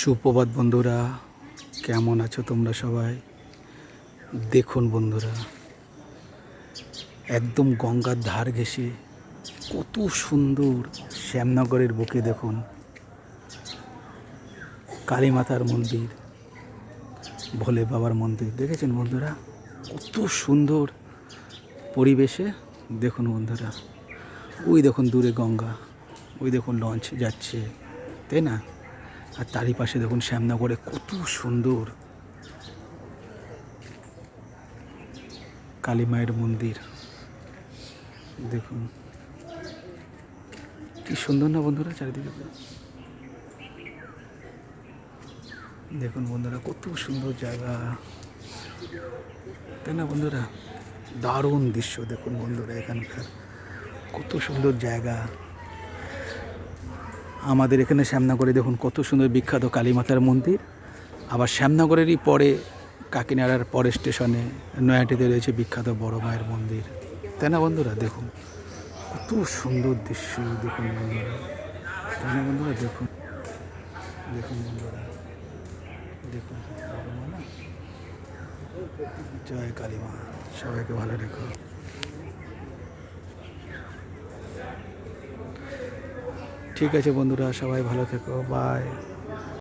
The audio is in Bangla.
সুপ্রভাত বন্ধুরা, কেমন আছো তোমরা সবাই? দেখুন বন্ধুরা, একদম গঙ্গার ধার ঘেঁষে কত সুন্দর শ্যামনগরের বুকে দেখুন কালী মাতার মন্দির, ভোলে বাবার মন্দির, দেখেছেন বন্ধুরা? কত সুন্দর পরিবেশে দেখুন বন্ধুরা, ওই দেখুন দূরে গঙ্গা, ওই দেখুন লঞ্চ যাচ্ছে, তাই না? আর তারই পাশে দেখুন শ্যামনগরে কত সুন্দর। কালী মায়ের মন্দির। দেখুন। কি সুন্দর না বন্ধুরা চারিদিকে। দেখুন বন্ধুরা কত সুন্দর জায়গা। তাই না বন্ধুরা? দারুণ দৃশ্য দেখুন বন্ধুরা এখানকার। কত সুন্দর জায়গা। আমাদের এখানে শ্যামনগরে দেখুন কত সুন্দর বিখ্যাত কালী মাতার মন্দির। আবার শ্যামনগরেরই পরে কাকিনাড়ার পরে স্টেশনে নয়াটিতে রয়েছে বিখ্যাত বড় মায়ের মন্দির। তাই না বন্ধুরা? দেখুন, কত সুন্দর দৃশ্য দেখুন বন্ধুরা। তাই না বন্ধুরা? দেখুন দেখুন বন্ধুরা। দেখুন? জয় কালী মা সবাইকে ভালো রেখো। ঠিক আছে বন্ধুরা সবাই ভালো থেকো বাই